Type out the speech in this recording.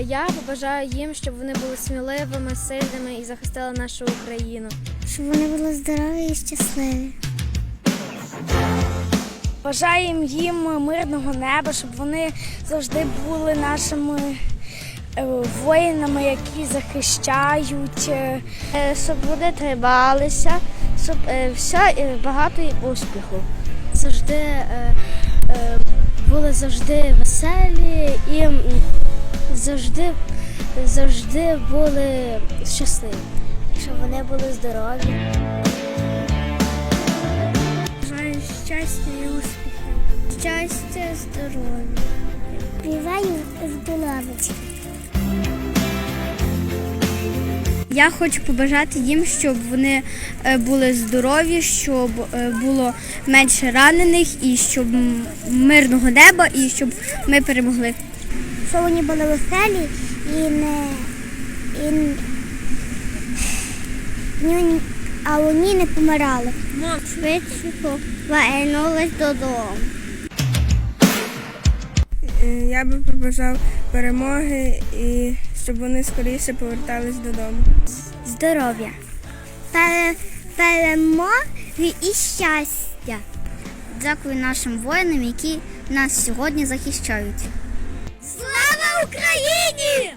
Я побажаю їм, щоб вони були сміливими, сильними і захистили нашу Україну. Щоб вони були здорові і щасливі. Бажаємо їм мирного неба, щоб вони завжди були нашими е, воїнами, які захищають, е, щоб вони трималися, щоб е, все е, багато і успіху. Завжди е, е, були завжди веселі і завжди, завжди були щасливі. Щоб вони були здорові. Бажаю щастя і успіху. Щастя, здоров'я. Співаю здоров'ячка. Я хочу побажати їм, щоб вони е, були здорові, щоб е, було менше ранених і щоб мирного неба, і щоб ми перемогли. Щоб вони були веселі і не. І, а вони не помирали. Швидше повернулись додому. Е, Я би побажав перемоги і щоб вони скоріше повертались додому. Здоров'я. Пере, перемоги і щастя. Дякую нашим воїнам, які нас сьогодні захищають. Слава Україні!